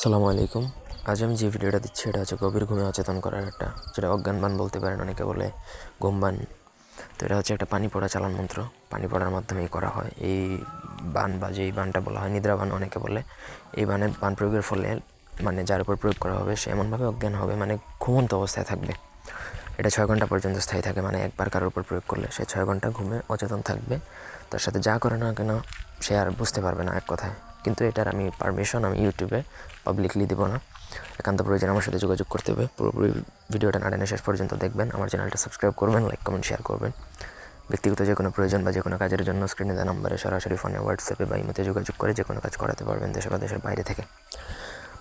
সালামু আলাইকুম। আজ আমি যে ভিডিওটা দিচ্ছি, এটা হচ্ছে গভীর ঘুমে অচেতন করার একটা, যেটা অজ্ঞান বান বলতে পারেন, অনেকে বলে ঘুম বান তো এটা হচ্ছে একটা পানি পড়া চালান মন্ত্র। পানি পড়ার মাধ্যমেই করা হয়। এই বান বা যেই বানটা বলা হয়, নিদ্রা বান অনেকে বলে, এই বানের বান প্রয়োগের ফলে মানে যার উপর প্রয়োগ করা হবে, সে এমনভাবে অজ্ঞান হবে মানে ঘুমন্ত অবস্থায় থাকবে। এটা ছয় ঘণ্টা পর্যন্ত স্থায়ী থাকে মানে একবার কারোর উপর প্রয়োগ করলে সে ছয় ঘণ্টা ঘুমে অচেতন থাকবে। তার সাথে যা করে না কেন, সে আর বুঝতে পারবে না এক কথায়। কিন্তু এটার আমি পারমিশন আমি ইউটিউবে পাবলিকলি দেবো না। একান্ত প্রয়োজন আমার সাথে যোগাযোগ করতে হবে। পুরোপুরি ভিডিওটা না টেনে শেষ পর্যন্ত দেখবেন। আমার চ্যানেলটা সাবস্ক্রাইব করবেন লাইক কমেন্ট শেয়ার করবেন। ব্যক্তিগত যে কোনো প্রয়োজন বা যে কোনো কাজের জন্য স্ক্রিনে দেওয়া নাম্বারে সরাসরি ফোনে হোয়াটসঅ্যাপে বা ইমোতে যোগাযোগ করে যে কোনো কাজ করাতে পারবেন দেশে বা দেশের বাইরে থেকে।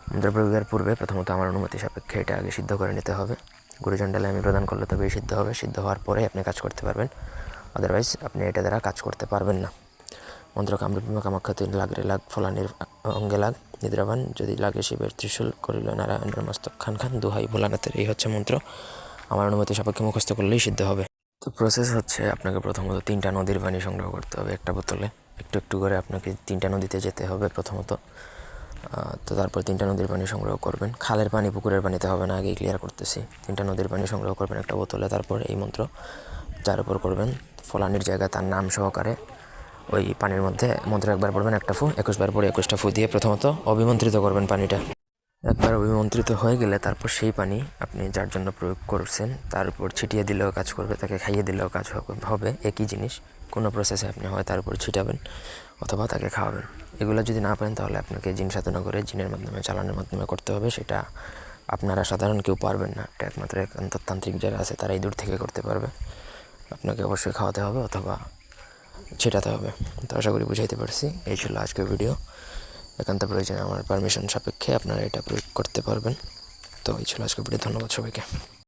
মন্ত্র প্রয়োগের পূর্বে প্রথমত আমার অনুমতি সাপেক্ষে এটা আগে সিদ্ধ করে নিতে হবে। গুরুজন ডালে আমি প্রদান করলে তবেই সিদ্ধ হবে। সিদ্ধ হওয়ার পরে আপনি কাজ করতে পারবেন। আদারওয়াইজ আপনি এটা দ্বারা কাজ করতে পারবেন না। মন্ত্র কামরূপিমা কামাখ্যা তিন লাগ রে লাগ ফলানির অঙ্গে লাগ, নিদ্রাবান, যদি লাগে শিবের ত্রিশূল করিল নারায়ণের মস্তক খান খান, দুহাই ভোলানাথের, এই হচ্ছে মন্ত্র। আমার অনুমতি সাপেক্ষে মুখস্থ করলেই সিদ্ধ হবে। তো প্রসেস হচ্ছে আপনাকে প্রথমত তিনটা নদীর পানি সংগ্রহ করতে হবে একটা বোতলে। একটু একটু করে আপনাকে তিনটা নদীতে যেতে হবে প্রথমত। তো তারপর তিনটা নদীর পানি সংগ্রহ করবেন। খালের পানি পুকুরের পানিতে হবে না, আগেই ক্লিয়ার করতেছি। তিনটা নদীর পানি সংগ্রহ করবেন একটা বোতলে, তারপর এই মন্ত্র। যার উপর করবেন, ফলানির জায়গা তার নাম সহকারে ওই পানির মধ্যে মন্ত্র একবার পড়বেন, একটা ফু, একুশবার পরে একুশটা ফু দিয়ে প্রথমত অভিমন্ত্রিত করবেন পানিটা। একবার অভিমন্ত্রিত হয়ে গেলে তারপর সেই পানি আপনি যার জন্য প্রয়োগ করছেন, তার উপর ছিটিয়ে দিলেও কাজ করবে, তাকে খাইয়ে দিলেও কাজ হবে- একই জিনিস, কোনো প্রসেসে আপনি হয় তার উপর ছিটাবেন অথবা তাকে খাওয়াবেন। এগুলো যদি না পারেন তাহলে আপনাকে জিন সাধনা করে জিনের মাধ্যমে, চালানোর মাধ্যমে করতে হবে, সেটা আপনারা সাধারণ কেউ পারবেন না। এটা একমাত্র একান্ত তান্ত্রিক যারা আছে তারাই দূর থেকে করতে পারবে। আপনাকে অবশ্যই খাওয়াতে হবে অথবা ছেটাতে হবে। তো আশা করি বুঝাইতে পারছি। এই ছিল আজকের ভিডিও একান্ত প্রয়োজনে আমার পারমিশন সাপেক্ষে আপনারা এটা প্রয়োগ করতে পারবেন। তো এই ছিল আজকের ভিডিও ধন্যবাদ সবাইকে।